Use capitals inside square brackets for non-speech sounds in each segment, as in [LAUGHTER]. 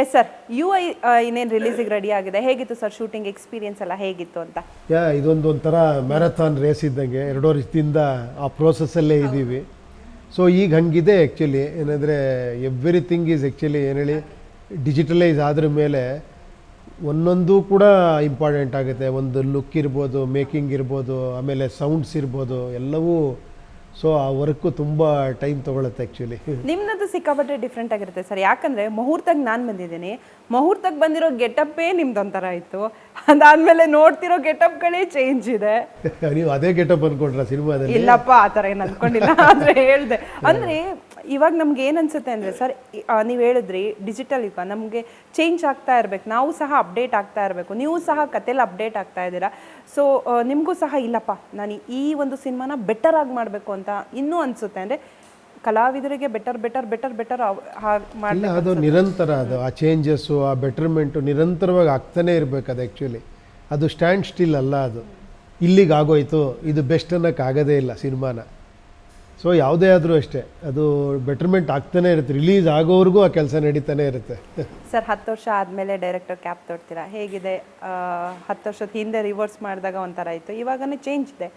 Yes sir you I ಇನ್ನೇನು ರಿಲೀಸಿಗೆ ready ಆಗಿದೆ? ಹೇಗಿತ್ತು ಸರ್ ಶೂಟಿಂಗ್ ಎಕ್ಸ್ಪೀರಿಯನ್ಸ್ ಎಲ್ಲ ಹೇಗಿತ್ತು ಅಂತ? ಯಾ ಇದೊಂದು ಒಂಥರ ಮ್ಯಾರಥಾನ್ ರೇಸ್ ಇದ್ದಂಗೆ. ಎರಡು ವರ್ಷದಿಂದ ಆ ಪ್ರೋಸೆಸ್ಸಲ್ಲೇ ಇದ್ದೀವಿ. ಸೊ ಈಗ ಹಂಗಿದೆ ಆ್ಯಕ್ಚುಲಿ ಏನಂದರೆ ಎವ್ರಿಥಿಂಗ್ ಈಸ್ ಆ್ಯಕ್ಚುಲಿ ಏನು ಹೇಳಿ ಡಿಜಿಟಲೈಸ್ ಆದ್ರ ಮೇಲೆ ಒಂದೊಂದು ಕೂಡ ಇಂಪಾರ್ಟೆಂಟ್ ಆಗುತ್ತೆ. ಒಂದು ಲುಕ್ ಇರ್ಬೋದು ಮೇಕಿಂಗ್ ಇರ್ಬೋದು ಆಮೇಲೆ ಸೌಂಡ್ಸ್ ಇರ್ಬೋದು ಎಲ್ಲವೂ ಸೊ ಆ ವರ್ಕು ತುಂಬ ಟೈಮ್ ತೊಗೊಳುತ್ತೆ ಆ್ಯಕ್ಚುಲಿ [LAUGHS] ನಿಮ್ಮದು ಸಿಕ್ಕಾಪಟ್ಟೆ ಡಿಫ್ರೆಂಟ್ ಆಗಿರುತ್ತೆ ಸರ್. ಯಾಕಂದ್ರೆ ಮುಹೂರ್ತಕ್ಕೆ ನಾನು ಬಂದಿದ್ದೀನಿ. ಮುಹೂರ್ತಕ್ಕೆ ಬಂದಿರೋ ಗೆಟಪ್ಪೇ ನಿಮ್ದೊಂಥರ ಇತ್ತು ಅದಾದ್ಮೇಲೆ ನೋಡ್ತಿರೋ ಗೆಟಪ್ಗಳೇ ಚೇಂಜ್ ಇದೆ. [LAUGHS] ನೀವು ಅದೇ ಗೆಟಪ್ ಅಂದ್ಕೊಂಡ್ರ ಸಿನಿಮಾದಲ್ಲಿ? ಇಲ್ಲಪ್ಪ ಆ ಥರ ಏನು ಅನ್ಕೊಂಡಿಲ್ಲ. [LAUGHS] ಆದ್ರೆ ಹೇಳ್ದೆ. ಅಂದ್ರೆ ಇವಾಗ ನಮ್ಗೆ ಏನ್ ಅನ್ಸುತ್ತೆ ಅಂದ್ರೆ ಸರ್ ನೀವು ಹೇಳಿದ್ರಿ ಡಿಜಿಟಲ್ ಯುಗ ನಮಗೆ ಚೇಂಜ್ ಆಗ್ತಾ ಇರಬೇಕು. ನಾವು ಸಹ ಅಪ್ಡೇಟ್ ಆಗ್ತಾ ಇರಬೇಕು. ನೀವು ಸಹ ಕತೆಲಿ ಅಪ್ಡೇಟ್ ಆಗ್ತಾ ಇದ್ದೀರಾ. ಸೊ ನಿಮಗೂ ಸಹ ಇಲ್ಲಪ್ಪ ನಾನು ಈ ಒಂದು ಸಿನಿಮಾನ ಬೆಟರ್ ಆಗಿ ಮಾಡಬೇಕು ಅಂತ ಇನ್ನೂ ಅನ್ಸುತ್ತೆ. ಅಂದ್ರೆ ಕಲಾವಿದರಿಗೆ ಬೆಟರ್ ಬೆಟರ್ ಬೆಟರ್ ಬೆಟರ್ ಮಾಡಿ ಇಲ್ಲ ಅದು ನಿರಂತರ ಅದು. ಆ ಚೇಂಜಸ್ಸು ಆ ಬೆಟರ್ಮೆಂಟು ನಿರಂತರವಾಗಿ ಆಗ್ತಾನೆ ಇರಬೇಕು ಅದು ಆ್ಯಕ್ಚುಲಿ ಅದು ಸ್ಟ್ಯಾಂಡ್ ಸ್ಟಿಲ್ ಅಲ್ಲ ಅದು. ಇಲ್ಲಿಗೆ ಆಗೋಯ್ತು. ಇದು ಬೆಸ್ಟ್ ಅನ್ನೋಕ್ಕಾಗೋದೇ ಇಲ್ಲ ಸಿನಿಮಾನ. ಸೊ ಯಾವುದೇ ಆದರೂ ಅಷ್ಟೇ ಅದು ಬೆಟರ್ಮೆಂಟ್ ಆಗ್ತಾನೆ ಇರುತ್ತೆ ರಿಲೀಸ್ ಆಗೋವರೆಗೂ ಆ ಕೆಲಸ ನಡೀತಾನೆ ಇರುತ್ತೆ. ಸರ್ ಹತ್ತು ವರ್ಷ ಆದಮೇಲೆ ಡೈರೆಕ್ಟರ್ ಕ್ಯಾಪ್ ತೊಡ್ತೀರಾ? ಹೇಗಿದೆ? ಹತ್ತು ವರ್ಷದ ಹಿಂದೆ ರಿವರ್ಸ್ ಮಾಡಿದಾಗ ಒಂಥರ ಇತ್ತು ಇವಾಗನೇ ಚೇಂಜ್ ಇದೆ.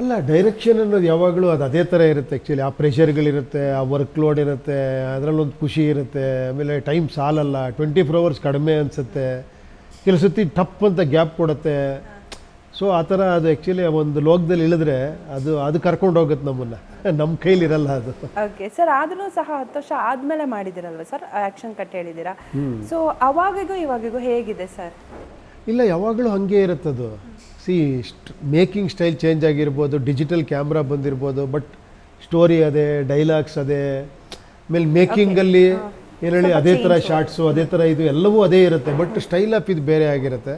ಅಲ್ಲ ಡೈರೆಕ್ಷನ್ ಅನ್ನೋದು ಯಾವಾಗಲೂ ಅದು ಅದೇ ಥರ ಇರುತ್ತೆ ಆ್ಯಕ್ಚುಲಿ ಆ ಪ್ರೆಷರ್ಗಳಿರುತ್ತೆ ಆ ವರ್ಕ್ ಲೋಡ್ ಇರುತ್ತೆ ಅದರಲ್ಲೊಂದು ಖುಷಿ ಇರುತ್ತೆ. ಆಮೇಲೆ ಟೈಮ್ ಸಾಲಲ್ಲ ಟ್ವೆಂಟಿ ಫೋರ್ ಅವರ್ಸ್ ಕಡಿಮೆ ಅನಿಸುತ್ತೆ. ಕೆಲವು ಸತಿ ಟಪ್ ಅಂತ ಗ್ಯಾಪ್ ಕೊಡುತ್ತೆ. ಸೊ ಆ ಥರ ಅದು ಆ್ಯಕ್ಚುಲಿ ಒಂದು ಲೋಕದಲ್ಲಿ ಇಳಿದ್ರೆ ಅದು ಅದು ಕರ್ಕೊಂಡು ಹೋಗುತ್ತೆ ನಮ್ಮನ್ನು. ನಮ್ಮ ಕೈಲಿರಲ್ಲ ಅದು. ಓಕೆ ಸರ್ ಆದ್ರೂ ಸಹ ಹತ್ತು ವರ್ಷ ಆದಮೇಲೆ ಮಾಡಿದಿರಲ್ವ ಸರ್ ಆಕ್ಷನ್ ಕಟ್ ಹೇಳಿದ್ದೀರಾ? ಸೊ ಅವಾಗಿಗೂ ಇವಾಗಿಗೂ ಹೇಗಿದೆ ಸರ್ ಇಲ್ಲ ಯಾವಾಗಲೂ ಹಾಗೆ ಇರುತ್ತದು ಸಿ ಮೇಕಿಂಗ್ ಸ್ಟೈಲ್ ಚೇಂಜ್ ಆಗಿರ್ಬೋದು ಡಿಜಿಟಲ್ ಕ್ಯಾಮ್ರಾ ಬಂದಿರ್ಬೋದು ಬಟ್ ಸ್ಟೋರಿ ಅದೇ ಡೈಲಾಗ್ಸ್ ಅದೇ ಆಮೇಲೆ ಮೇಕಿಂಗಲ್ಲಿ ಏನು ಹೇಳಿ ಅದೇ ಥರ ಶಾರ್ಟ್ಸು ಅದೇ ಥರ ಇದು ಎಲ್ಲವೂ ಅದೇ ಇರುತ್ತೆ. ಬಟ್ ಸ್ಟೈಲ್ ಅಪ್ ಇದು ಬೇರೆ ಆಗಿರುತ್ತೆ.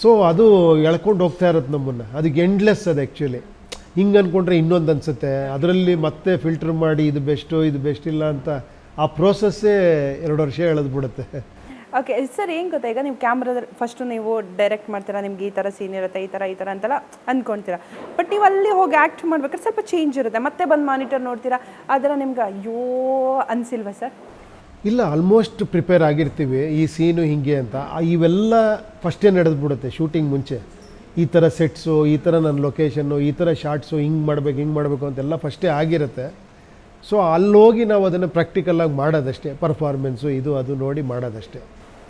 ಸೊ ಅದು ಎಳ್ಕೊಂಡು ಹೋಗ್ತಾ ಇರತ್ತೆ ನಮ್ಮನ್ನು. ಅದಕ್ಕೆ ಎಂಡ್ಲೆಸ್ ಅದು ಆ್ಯಕ್ಚುಲಿ ಹಿಂಗೆ ಅಂದ್ಕೊಂಡ್ರೆ ಇನ್ನೊಂದು ಅನಿಸುತ್ತೆ. ಅದರಲ್ಲಿ ಮತ್ತೆ ಫಿಲ್ಟರ್ ಮಾಡಿ ಇದು ಬೆಸ್ಟು ಇದು ಬೆಸ್ಟ್ ಇಲ್ಲ ಅಂತ ಆ ಪ್ರೋಸೆಸ್ಸೇ ಎರಡು ವರ್ಷ ಎಳೆದ್ಬಿಡುತ್ತೆ ಓಕೆ ಸರ್, ಏನು ಗೊತ್ತಾ? ಈಗ ನೀವು ಕ್ಯಾಮ್ರಾದ ಫಸ್ಟು ನೀವು ಡೈರೆಕ್ಟ್ ಮಾಡ್ತೀರಾ, ನಿಮ್ಗೆ ಈ ಥರ ಸೀನ್ ಇರುತ್ತೆ, ಈ ಥರ ಈ ಥರ ಅಂತೆಲ್ಲ ಅಂದ್ಕೊಳ್ತೀರಾ ಬಟ್ ನೀವು ಅಲ್ಲಿ ಹೋಗಿ ಆ್ಯಕ್ಟ್ ಮಾಡ್ಬೇಕಾದ್ರೆ ಸ್ವಲ್ಪ ಚೇಂಜ್ ಇರುತ್ತೆ. ಮತ್ತೆ ಬಂದು ಮಾನಿಟರ್ ನೋಡ್ತೀರಾ. ಅದರ ನಿಮ್ಗೆ ಅಯ್ಯೋ ಅನ್ಸಿಲ್ವಾ ಸರ್? ಇಲ್ಲ ಆಲ್ಮೋಸ್ಟ್ ಪ್ರಿಪೇರ್ ಆಗಿರ್ತೀವಿ, ಈ ಸೀನು ಹಿಂಗೆ ಅಂತ. ಇವೆಲ್ಲ ಫಸ್ಟೇ ನಡೆದ್ಬಿಡುತ್ತೆ ಶೂಟಿಂಗ್ ಮುಂಚೆ. ಈ ಥರ ಸೆಟ್ಸು ಈ ಥರ ನನ್ನ ಲೊಕೇಶನ್ನು ಈ ಥರ ಶಾರ್ಟ್ಸು ಹಿಂಗೆ ಮಾಡಬೇಕು ಹಿಂಗೆ ಮಾಡಬೇಕು ಅಂತೆಲ್ಲ ಫಸ್ಟೇ ಆಗಿರುತ್ತೆ. ಸೊ ಅಲ್ಲೋಗಿ ನಾವು ಅದನ್ನು ಪ್ರಾಕ್ಟಿಕಲಾಗಿ ಮಾಡೋದಷ್ಟೇ ಪರ್ಫಾರ್ಮೆನ್ಸು ಇದು, ಅದು ನೋಡಿ ಮಾಡೋದಷ್ಟೇ.